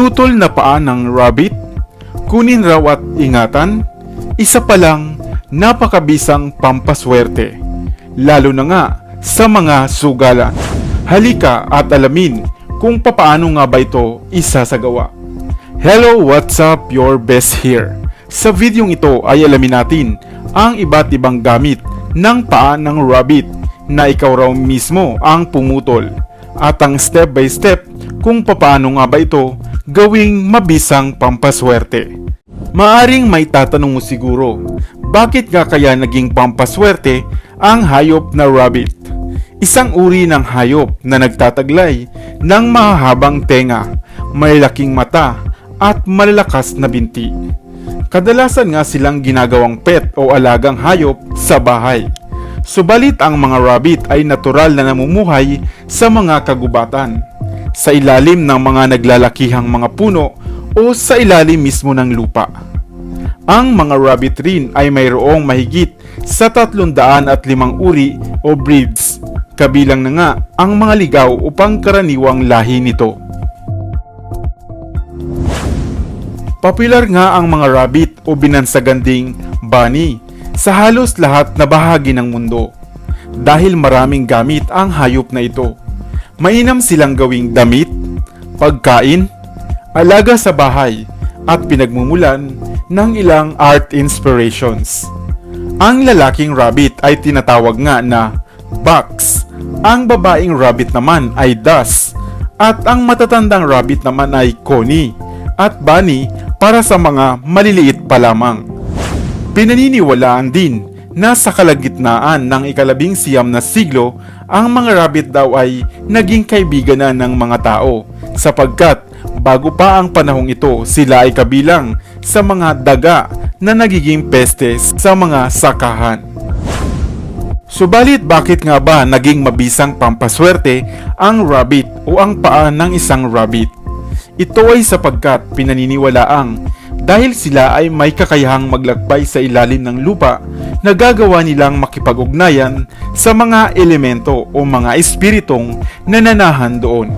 Pinutol na paa ng rabbit? Kunin raw at ingatan? Isa pa lang napakabisang pampaswerte. Lalo na nga sa mga sugalan. Halika at alamin kung papaano nga ba ito isasagawa. Hello, what's up? Your best here. Sa videong ito ay alamin natin ang iba't ibang gamit ng paa ng rabbit na ikaw raw mismo ang pumutol at ang step by step kung papaano nga ba ito gawing mabisang pampaswerte. Maaring may tatanong mo siguro, bakit nga kaya naging pampaswerte ang hayop na rabbit? Isang uri ng hayop na nagtataglay ng mahahabang tenga, may laking mata at malalakas na binti. Kadalasan nga silang ginagawang pet o alagang hayop sa bahay. Subalit ang mga rabbit ay natural na namumuhay sa mga kagubatan, sa ilalim ng mga naglalakihang mga puno o sa ilalim mismo ng lupa. Ang mga rabbit rin ay mayroong mahigit sa 305 uri o breeds, kabilang na nga ang mga ligaw o pangkaraniwang lahi nito. Popular nga ang mga rabbit o binansaganding bunny sa halos lahat na bahagi ng mundo dahil maraming gamit ang hayop na ito. Mainam silang gawing damit, pagkain, alaga sa bahay at pinagmumulan ng ilang art inspirations. Ang lalaking rabbit ay tinatawag nga na box, ang babaeng rabbit naman ay das, at ang matatandang rabbit naman ay coney, at bunny para sa mga maliliit pa lamang. Pinaniniwalaan din na sa kalagitnaan ng ikalabing siyam na siglo, ang mga rabbit daw ay naging kaibigan na ng mga tao sapagkat bago pa ang panahong ito sila ay kabilang sa mga daga na nagiging pestes sa mga sakahan. Subalit bakit nga ba naging mabisang pampaswerte ang rabbit o ang paa ng isang rabbit? Ito ay sapagkat pinaniniwalaang dahil sila ay may kakayahang maglakbay sa ilalim ng lupa, nagagawa nilang makipag-ugnayan sa mga elemento o mga espiritong nananahan doon.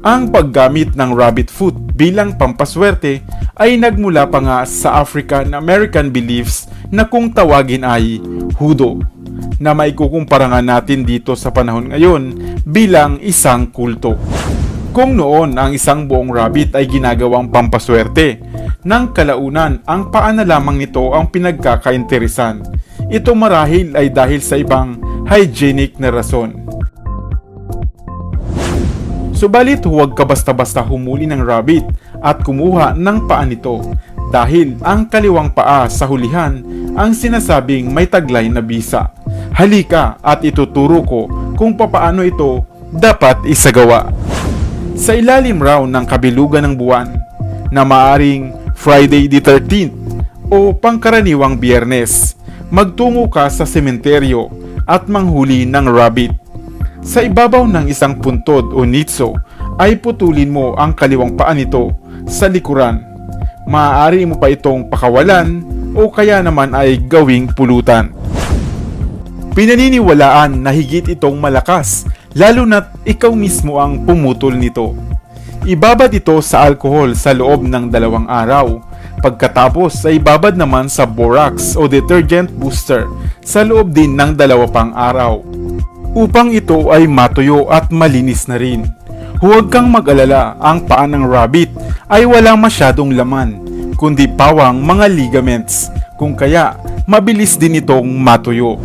Ang paggamit ng rabbit foot bilang pampaswerte ay nagmula pa nga sa African American beliefs na kung tawagin ay hudo na maikukumpara nga natin dito sa panahon ngayon bilang isang kulto. Kung noon ang isang buong rabbit ay ginagawang pampaswerte, ng kalaunan ang paa na lamang nito ang pinagkakainteresan. Ito marahil ay dahil sa ibang hygienic na rason. Subalit huwag ka basta-basta humuli ng rabbit at kumuha ng paa nito dahil ang kaliwang paa sa hulihan ang sinasabing may taglay na bisa. Halika at ituturo ko kung papaano ito dapat isagawa. Sa ilalim raw ng kabilugan ng buwan na maaring Friday the 13th o pangkaraniwang biyernes, magtungo ka sa sementeryo at manghuli ng rabbit. Sa ibabaw ng isang puntod o nitso ay putulin mo ang kaliwang paa nito sa likuran. Maaari mo pa itong pakawalan o kaya naman ay gawing pulutan. Pinaniniwalaan na higit itong malakas lalo na't ikaw mismo ang pumutol nito. Ibabad ito sa alkohol sa loob ng dalawang araw. Pagkatapos ay babad naman sa borax o detergent booster sa loob din ng dalawa pang araw upang ito ay matuyo at malinis na rin. Huwag kang mag-alala, ang paa ng rabbit ay walang masyadong laman, kundi pawang mga ligaments, kung kaya mabilis din itong matuyo.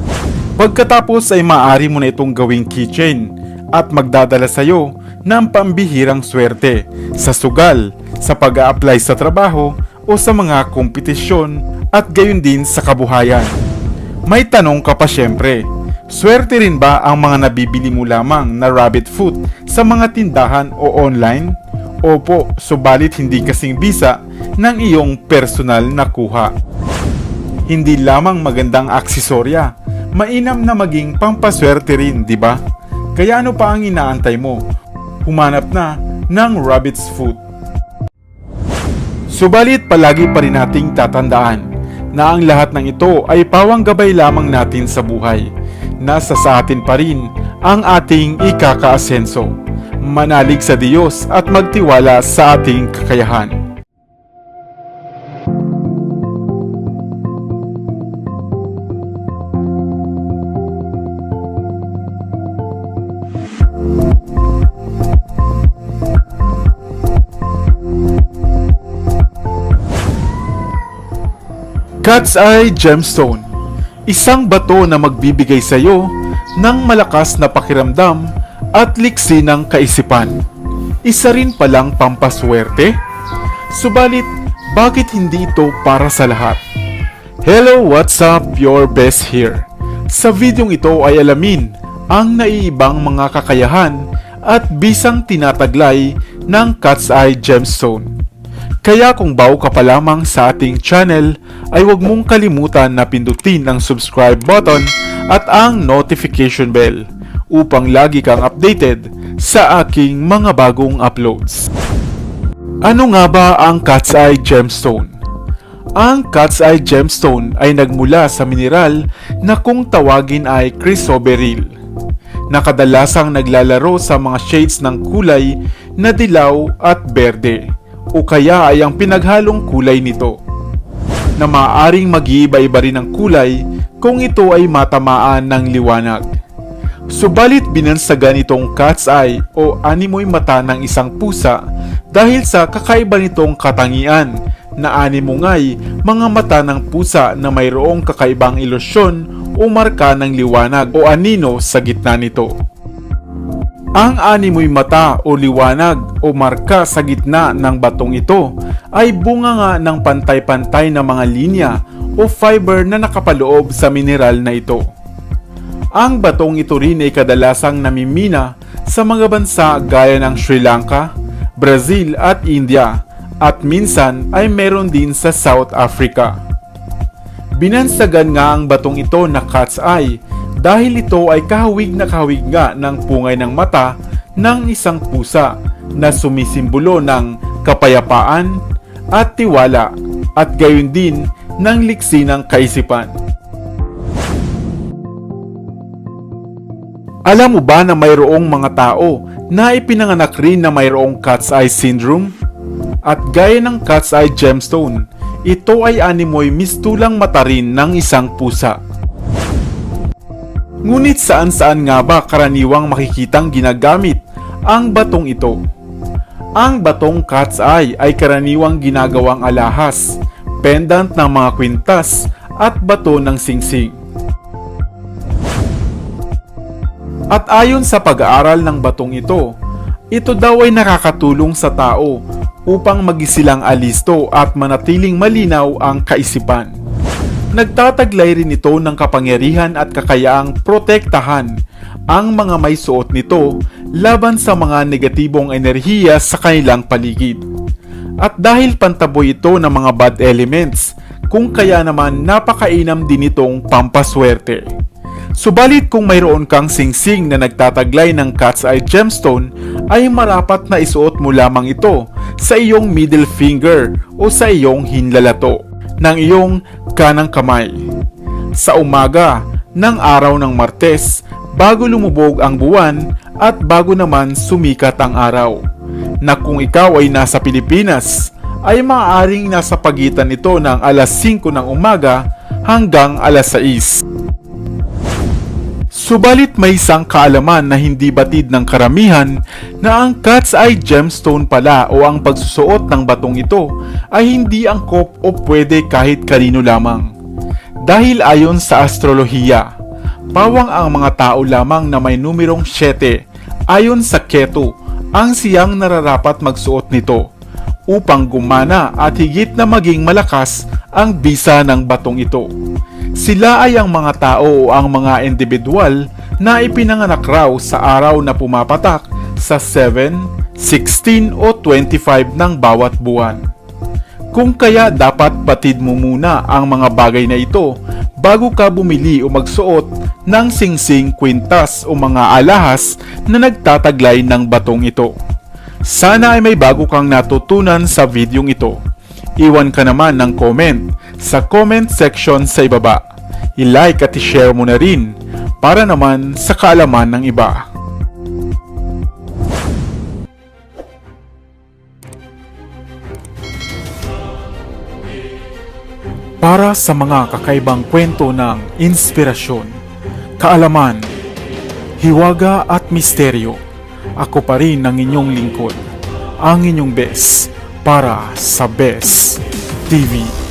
Pagkatapos ay maaari mo na itong gawing keychain at magdadala sa iyo ng pambihirang swerte sa sugal, sa pag apply sa trabaho o sa mga kompetisyon at gayon din sa kabuhayan. May tanong ka pa syempre, Swerte rin ba ang mga nabibili mo lamang na rabbit foot sa mga tindahan o online? Opo, subalit hindi kasing bisa ng iyong personal na kuha. Hindi lamang magandang aksesorya, mainam na maging pampaswerte rin, di ba? Kaya ano pa ang inaantay mo? Humanap na ng rabbit's foot. Subalit palagi pa rin nating tatandaan na ang lahat ng ito ay pawang gabay lamang natin sa buhay nasa sa atin pa rin ang ating ikakaasenso. manalig sa Diyos at magtiwala sa ating kakayahan. Cat's Eye Gemstone Isang bato na magbibigay sa iyo ng malakas na pakiramdam at liksi ng kaisipan. Isa rin palang pampaswerte? Subalit, bakit hindi ito para sa lahat? Hello, what's up? Your best here. Sa videong ito ay alamin ang naiibang mga kakayahan at bisang tinataglay ng Cat's Eye Gemstone. Kaya kung bago ka pa lamang sa ating channel, ay huwag mong kalimutan na pindutin ang subscribe button at ang notification bell upang lagi kang updated sa aking mga bagong uploads. Ano nga ba ang Cat's Eye Gemstone? Ang Cat's Eye Gemstone ay nagmula sa mineral na kung tawagin ay chrysoberyl na kadalasang naglalaro sa mga shades ng kulay na dilaw at berde o kaya ay ang pinaghalong kulay nito na maaaring mag-iiba-iba rin ang kulay kung ito ay matamaan ng liwanag. Subalit binansagan itong cat's eye o animoy mata ng isang pusa dahil sa kakaiba nitong katangian na animo nga'y mga mata ng pusa na mayroong kakaibang ilusyon o marka ng liwanag o anino sa gitna nito. Ang animoy mata o liwanag o marka sa gitna ng batong ito ay bunga nga ng pantay-pantay na mga linya o fiber na nakapaloob sa mineral na ito. Ang batong ito rin ay kadalasang namimina sa mga bansa gaya ng Sri Lanka, Brazil at India at minsan ay meron din sa South Africa. Binansagan nga ang batong ito na cat's eye dahil ito ay kahawig na kahawig nga ng pungay ng mata ng isang pusa na sumisimbolo ng kapayapaan at tiwala at gayon din ng liksi ng kaisipan. Alam mo ba na mayroong mga tao na ipinanganak rin na mayroong cat's eye syndrome? At gaya ng cat's eye gemstone, ito ay animoy mistulang mata rin ng isang pusa. Ngunit saan-saan nga ba karaniwang makikitang ginagamit ang batong ito? Ang batong cat's eye ay karaniwang ginagawang alahas, pendant ng mga kwintas at bato ng singsing. At ayon sa pag-aaral ng batong ito, ito daw ay nakakatulong sa tao upang magisilang alisto at manatiling malinaw ang kaisipan. Nagtataglay rin ito ng kapangyarihan at kakayaang protektahan ang mga may suot nito laban sa mga negatibong enerhiya sa kanilang paligid. At dahil pantaboy ito ng mga bad elements, kung kaya naman napakainam din itong pampaswerte. Subalit kung mayroon kang singsing na nagtataglay ng cat's eye gemstone, ay marapat na isuot mo lamang ito sa iyong middle finger o sa iyong hinlalato ng iyong kanang kamay. Sa umaga ng araw ng Martes, bago lumubog ang buwan at bago naman sumikat ang araw. Na kung ikaw ay nasa Pilipinas, ay maaaring nasa pagitan ito ng alas 5 ng umaga hanggang alas 6. Subalit may isang kaalaman na hindi batid ng karamihan na ang cat's eye gemstone pala o ang pagsusuot ng batong ito ay hindi angkop o pwede kahit kanino lamang. Dahil ayon sa astrolohiya, pawang ang mga tao lamang na may numerong 7 ayon sa Keto ang siyang nararapat magsuot nito upang gumana at higit na maging malakas ang bisa ng batong ito. Sila ay ang mga tao o ang mga individual na ipinanganak raw sa araw na pumapatak sa 7, 16 o 25 ng bawat buwan. Kung kaya dapat batid mo muna ang mga bagay na ito bago ka bumili o magsuot ng singsing kwintas o mga alahas na nagtataglay ng batong ito. Sana ay may bago kang natutunan sa videong ito iwan ka naman ng comment sa comment section sa ibaba. I-like at i-share mo na rin para naman sa kaalaman ng iba. Para sa mga kakaibang kwento ng inspirasyon, kaalaman, hiwaga at misteryo, ako pa rin ang inyong lingkod, ang inyong best, para sa Best TV.